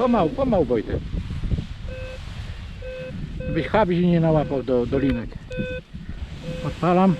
Pomału, pomału Wojtek. Byś chabi nie nałapał do dolinek. Odpalam.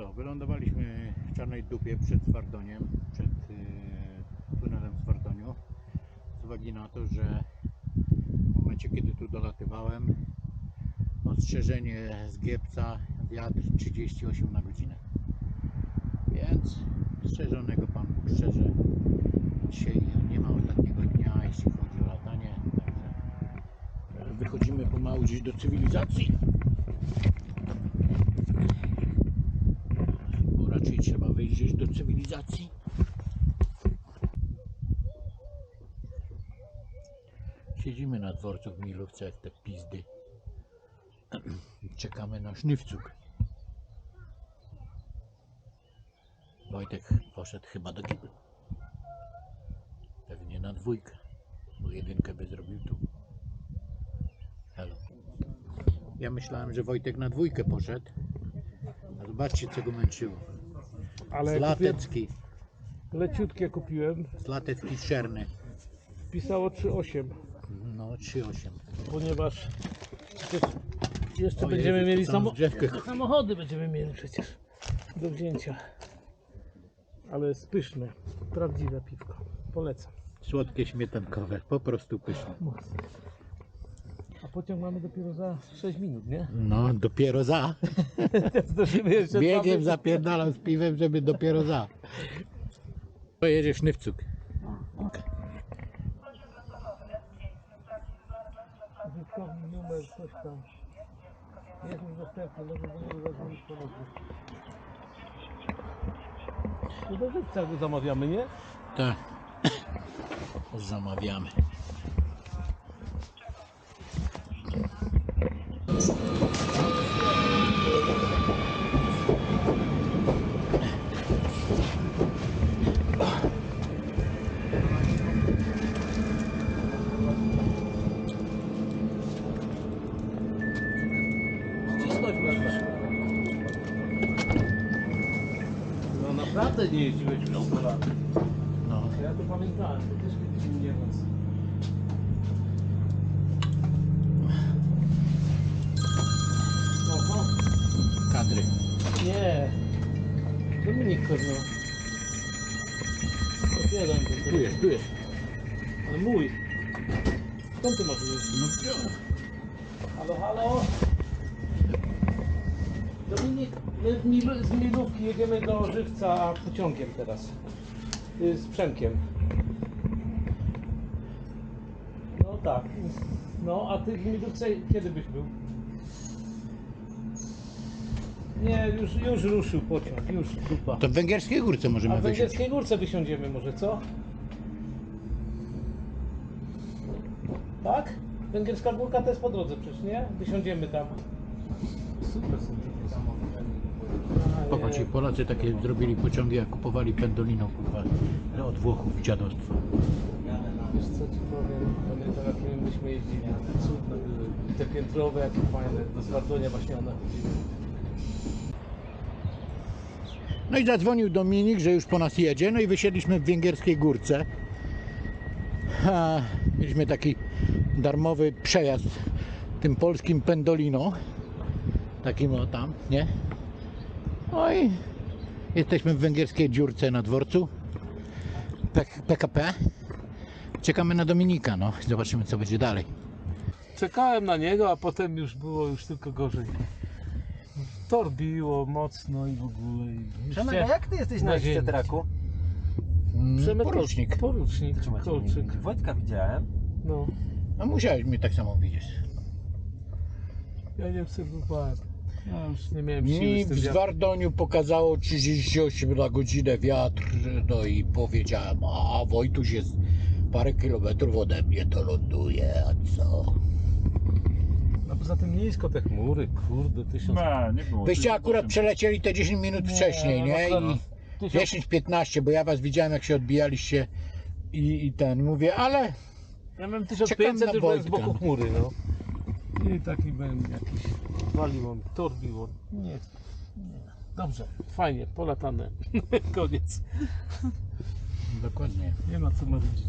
Co? Wylądowaliśmy w Czarnej Dupie przed Twardoniem, przed y, tunelem w Twardoniu. Z uwagi na to, że w momencie kiedy tu dolatywałem, ostrzeżenie z Giepca, wiatr 38 na godzinę. Więc strzeżonego Pan Bóg strzeże. Dzisiaj nie ma ostatniego dnia, jeśli chodzi o latanie. Także wychodzimy pomału gdzieś do cywilizacji. bo raczej wyjrzeć do cywilizacji. siedzimy na dworcu w Milówce jak te pizdy. Czekamy na sznywcuk. Wojtek poszedł chyba do kibla. Pewnie na dwójkę, bo jedynkę by zrobił tu. Halo. Ja myślałem, że Wojtek na dwójkę poszedł. A zobaczcie, co go męczyło. Ale Z kupiłem, leciutkie kupiłem. z latecki czerny. Pisało 3,8, No 3,8. ponieważ jeszcze O będziemy Jezu, mieli samo... samochody, będziemy mieli przecież do wzięcia. Ale jest pyszne, prawdziwe piwko. Polecam. Słodkie śmietankowe, po prostu pyszne. Mocno. A pociąg mamy dopiero za 6 minut, nie? No, dopiero za. Zdążymy jeszcze Biegiem dwa- zapierdalam z piwem, żeby dopiero za. To jedzie sznywcuk. Użytkownik numer, coś tam. Jest niedostępny, może do niego zadzwonić ponownie. No do żywca go zamawiamy, nie? Tak. Zamawiamy. Naprawdę nie jeździłeś w autobusach. No. Ja to pamiętałem, to też kiedyś nie was. Oho, Kadry. nie. Dominik pewno. Otwieram to. Tu jest, tu jest. Ale mój. Skąd ty masz mój? No wziąłem. Halo, halo. Dominik, my z Mil- z Milówki jedziemy do Żywca pociągiem teraz. Y, Z Przemkiem. No tak. No, a ty w Milówce kiedy byś był? Nie, już, już ruszył pociąg, już dupa. To w Węgierskiej Górce A możemy w wysiąść. Węgierskiej Górce wysiądziemy może, co? Tak? Węgierska Górka to jest po drodze przecież, nie? Wysiądziemy tam. Super są samochody. Popatrzcie, Polacy takie zrobili pociągi, jak kupowali pendolino, kurwa, od Włochów dziadostwo. Wiesz co ci powiem? Pamiętam jak my myśmy jeździli. Cudne były. I te piętrowe jakie fajne. Do Zwardonia właśnie one chodziły. No i zadzwonił Dominik, że już po nas jedzie, no i wysiedliśmy w Węgierskiej Górce. A, mieliśmy taki darmowy przejazd tym polskim pendolino. Takim o tam, nie? No i jesteśmy w węgierskiej dziurce na dworcu. PKP. Czekamy na Dominika, no. Zobaczymy co będzie dalej. Czekałem na niego, a potem już było już tylko gorzej. Tor biło mocno i w ogóle. i- Przemek, a jak ty jesteś Na na ziemi. traku? Mm, Przemek to- Porucznik. Porucznik. Kolczyk. Wojtka widziałem. No. No musiałeś mnie tak samo widzieć. Ja nie obserwowałem. Ja już nie miałem siły Mi z w wiatrem. Zwardoniu pokazało 38 na godzinę wiatr, no i powiedziałem, a Wojtuś jest parę kilometrów ode mnie, to ląduje, a co? A poza tym nisko te chmury, kurde, tysiąc... Nie, nie było. Wyście akurat przelecieli te 10 minut wcześniej, nie? no, I tysiąc... 10-15, bo ja was widziałem jak się odbijaliście i, i ten, mówię, ale Ja miałem Czekam 1500, na już byłem z Wojtka. boku chmury, no. I taki byłem jakiś... Tor biło. Nie, nie. Dobrze, fajnie, polatane. Koniec. dokładnie. Nie ma co marudzić.